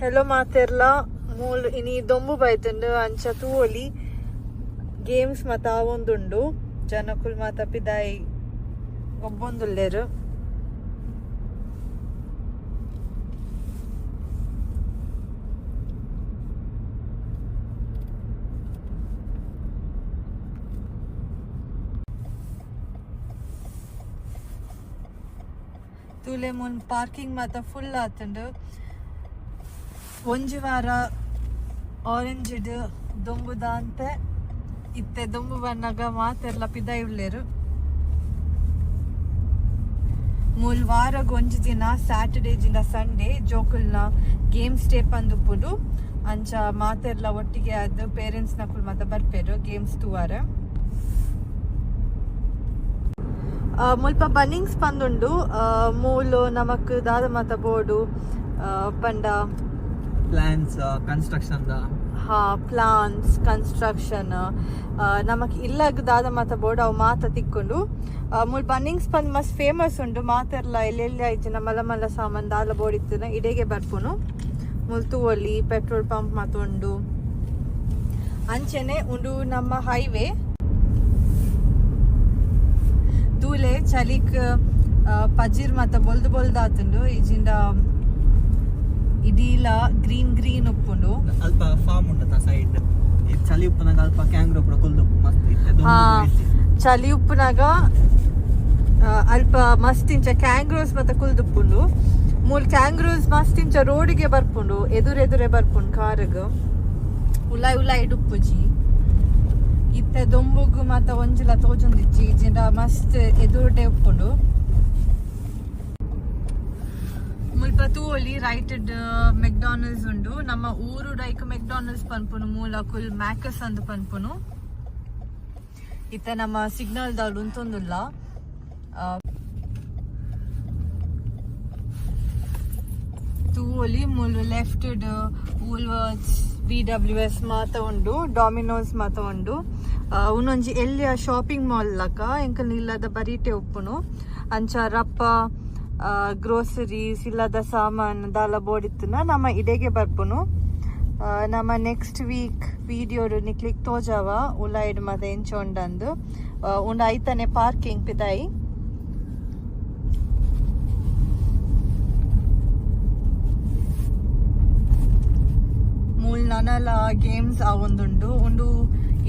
Hello ಮಾತೆರ್ಲ. ಮೂಲ್ ಇನಿ ದೊಂಬು ಬೈತುಂಡು. ಅಂಚ ತೂವೊಲಿ ಗೇಮ್ಸ್ ಮಾತ ಆವೊಂದುಂಡು. ಜನಕುಲ್ ಮಾತ ಪಿದಾಯಿ ಗೊಬ್ಬೊಂದುಲ್ಲೆರ್ ತೂಲೆ ಮುನ್ ಪಾರ್ಕಿಂಗ್ ಮಾತ ಫುಲ್ ಆತುಂಡು. ಒಂಜಿ ವಾರ ಆರೆಂಜ್ ಇಡ್ ದೊಂಬುದ ಇತ್ತೆ ದೊಂಬು ಬಣ್ಣಗ ಮಾತೆರ್ಲ ಪಿದಾಯಿ ಉಳ್ಳೇರು ಮೂಲ್ ವಾರಗ್ ಒಂಜಿ ದಿನ ಸ್ಯಾಟರ್ಡೇ ಜಿಂದ ಸಂಡೇ ಜೋಕುಲ್ನ ಗೇಮ್ಸ್ ಸ್ಟೇ ಪಂದುಪ್ಪುಡು ಅಂಚ ಮಾತೆರ್ಲ ಒಟ್ಟಿಗೆ ಅದು ಪೇರೆಂಟ್ಸ್ ನಕುಲ್ ಮಾತ ಬರ್ಪೇರು ಗೇಮ್ಸ್ ತೂವಾರ ಮುಲ್ಪ ಬನ್ನಿಂಗ್ಸ್ ಪಂದುಂಡು. ಮೂಲು ನಮಕ್ ದಾದ ಮಾತ ಬೋಡು. ಪಂಡ ಪ್ಲಾನ್ಸ್ ಕನ್ಸ್ಟ್ರಕ್ಷನ್ ದ? ಹಾ ಪ್ಲಾನ್ಸ್ ಕನ್ಸ್ಟ್ರಕ್ಷನ್ ನಮಕ್ ಇಲ್ಲಾಗ ದಾದ ಮಾತ ಬೋರ್ಡ್ ಅವು ಮಾತ ತಿಕ್ಕೊಂಡು ಮುಲ್ ಬನ್ನಿಂಗ್ಸ್ ಪಂದ್ ಮಸ್ತ್ ಫೇಮಸ್ ಉಂಡು, ಮಾತೆರ್ಲ ಎಲ್ಲೆಲ್ಲಿ ಆಯ್ತು ಮಲ ಮಲ್ಲ ಸಾಮಾನ್ ದಾಲ ಬೋರ್ಡ್ ಇತ್ತಿನ, ಇಡೆಗೆ ಬರ್ಪುನು. ಮುಲ್ ಒಲಿ ಪೆಟ್ರೋಲ್ ಪಂಪ್ ಮಾತ ಉಂಡು. ಅಂಚೆನೆ ಉಂಡು ನಮ್ಮ ಹೈವೇ. ತೂಲೆ ಚಲಿಕ್ ಪಜಿರ್ ಮಾತ ಬೊಲ್ದು ಬೊಲ್ದಾತುಂಡು ಈಜಿಂದ ಇದೀಲ ಗ್ರೀನ್ ಗ್ರೀನ್ ಉಪ್ಪುಂಡು ಅಲ್ಪ ಫಾರ್ಮ್ ಉಂಡತ ಸೈಡ್ ಚಳಿ ಉಪ್ಪನಾಗ ಅಲ್ಪ ಕ್ಯಾಂಗ್ರೋ ಪುರ ಕುಲ್ದು ಮಸ್ತ್ ಇತ್ತೆ ಹಾ ಚಳಿ ಉಪ್ಪುನಾಗ ಅಲ್ಪ ಮಸ್ತ್ ಇಂಚ ಕ್ಯಾಂಗ್ರೋಸ್ ಮತ್ತೆ ಕುಲ್ದುಪ್ಪುಂಡು ಮೂಲ್ ಕ್ಯಾಂಗ್ರೋಸ್ ಮಸ್ತ್ ಇಂಚ ರೋಡಿಗೆ ಬರ್ಪುಂಡು ಎದುರೆದುರೆ ಬರ್ಪುಂಡು ಕಾರ್ಗ್. ಉಲಾಯ್ ಉಲಾಯ್ ಡುಪ್ಪುಜಿ ಇತ್ತೆ ದೊಂಬುಗು ಮತ್ತ ಒಂಜಿಲ ತೋಜೊಂದಿಜ್ಜಿ ಜಿಂಡ ಮಸ್ತ್ ಎದುರುಡೆ ಉಪ್ಪುಂಡು. ಮುಲ್ಪ ತೂವೊಲಿ ರೈಟ್ ಮೆಕ್ಡಾನಲ್ಡ್ಸ್ ಉಂಡು ನಮ್ಮ ಊರು ಡೈಕ್ ಮೆಕ್ಡಾನಲ್ಡ್ಸ್ ಪನ್ಪುನು, ಮೂಲ ಕುಲ್ ಮ್ಯಾಕಸ್ ಅಂದ್ ಪನ್ಪುನು. ಇತ್ತ ನಮ್ಮ ಸಿಗ್ನಲ್ ದಾಲ್ ಉಂತೊಂದುಲ್ಲ. ತೂವೊಲಿ ಮುಲ್ left Woolworths B W S ಮಾತ ಉಂಡು, ಡಾಮಿನೋಸ್ ಮಾತ ಉಂಡು. ಉನ್ನೊಂಜಿ ಎಲ್ಲಿಯ ಶಾಪಿಂಗ್ ಮಾಲ್ ಲಕ, ಎಂಕಲ್ ಇಲ್ಲದ ಬರೀಟೆ ಉಪ್ಪುನು. ಅಂಚ ರಪ್ಪ ಗ್ರೋಸರೀಸ್ ಇಲ್ಲದ ಸಾಮಾನು ದಾಲ ಬೋಡಿತ್ತುನ ನಮ್ಮ ಇಡೆಗೆ ಬರ್ಪುನು. ನಮ್ಮ ನೆಕ್ಸ್ಟ್ ವೀಕ್ ವಿಡಿಯೋಡು ನಿಕ್ಲಿಕ್ ತೋಜಾವ ಉಲಾಯ್ಡ್ ಮತ್ತೆ ಎಂಚೊಂಡಂದು ಉಂಡ ಐತನೆ ಪಾರ್ಕಿಂಗ್ ಪಿದಾಯಿ. ಮೂಲ್ ನನಲ ಗೇಮ್ಸ್ ಆವೊಂದುಂಡು ಉಂಡು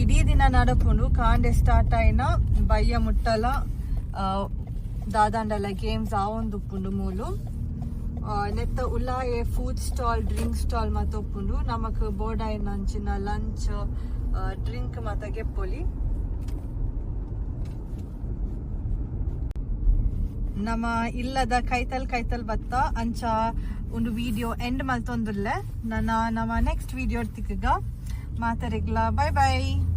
ಇಡೀ ದಿನ ನಡಪುಂಡು. ಕಾಂಡೆ ಸ್ಟಾರ್ಟ್ ಆಯ್ನ, ಬಯ್ಯ ಮುಟ್ಟಲ ದಾದಾಂಡಲ ಗೇಮ್ಸ್ ಆವೊಂದುಪ್ಪುಂಡು ಮೂಲು. ಆ, ನೆತ್ತ ಉಲಾಯೆ ಫುಡ್ ಸ್ಟಾಲ್ ಡ್ರಿಂಕ್ ಸ್ಟಾಲ್ ಮಾತ ಉಪ್ಪುಂಡು. ನಮಕ್ ಬೋರ್ಡ್ ಆಯ್ನ ಅಂಚಿನ ಲಂಚ್ ಡ್ರಿಂಕ್ ಮಾತ ಗೆಪ್ಪೊಲಿ. ನಮ್ಮ ಇಲ್ಲದ ಕೈತಲ್ ಕೈತಲ್ ಬತ್ತ ಅಂಚ ಒಂದು ವಿಡಿಯೋ ಎಂಡ್ ಮಲ್ತೊಂದುಲ್ಲೆ ನನ್ನ ನಮ್ಮ ನೆಕ್ಸ್ಟ್ ವಿಡಿಯೋ ತಿಕ್ಕಗ ಮಾತಾರಿಗ್ಲ ಬಾಯ್ ಬಾಯ್